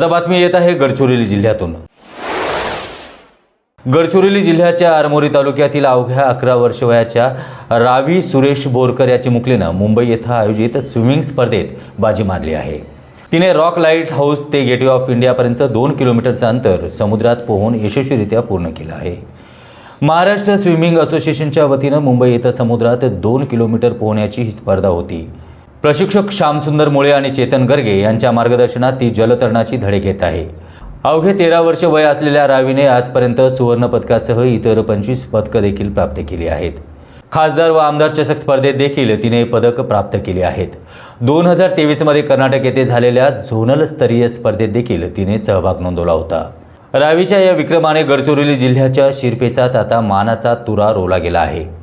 आता बातमी येत आहे गडचिरोली जिल्ह्यातून. गडचिरोली जिल्ह्याच्या आरमोरी तालुक्यातील अवघ्या अकरा वर्ष वयाच्या रावी सुरेश बोरकर या चिमुकलीनं मुंबई येथे आयोजित स्विमिंग स्पर्धेत बाजी मारली आहे. तिने रॉक लाइट हाऊस ते गेटवे ऑफ इंडियापर्यंत दोन किलोमीटरचं अंतर समुद्रात पोहून यशस्वीरित्या पूर्ण केलं आहे. महाराष्ट्र स्विमिंग असोसिएशनच्या वतीनं मुंबई येथे समुद्रात दोन किलोमीटर पोहण्याची ही स्पर्धा होती. प्रशिक्षक श्यामसुंदर मुळे आणि चेतन गर्गे यांच्या मार्गदर्शनात ती जलतरणाची धडे घेत आहे. अवघे तेरा वर्ष वय असलेल्या रावीने आजपर्यंत सुवर्ण पदकासह इतर पंचवीस पदकं देखील प्राप्त केली आहेत. खासदार व आमदार चषक स्पर्धेत देखील तिने पदक प्राप्त केली आहेत. दोन हजार तेवीसमध्ये कर्नाटक येथे झालेल्या झोनल स्तरीय स्पर्धेत देखील तिने सहभाग नोंदवला होता. रावीच्या या विक्रमाने गडचिरोली जिल्ह्याच्या शिरपेचात आता मानाचा तुरा रोवला गेला आहे.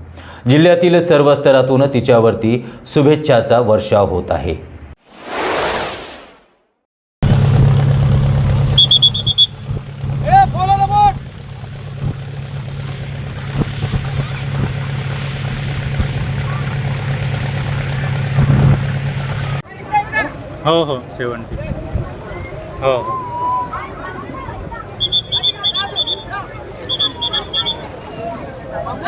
जिल्ह्यातील सर्व स्तरातून तिच्यावरती शुभेच्छाचा वर्षाव होत आहे. हो हो सेवन्टी हो हो.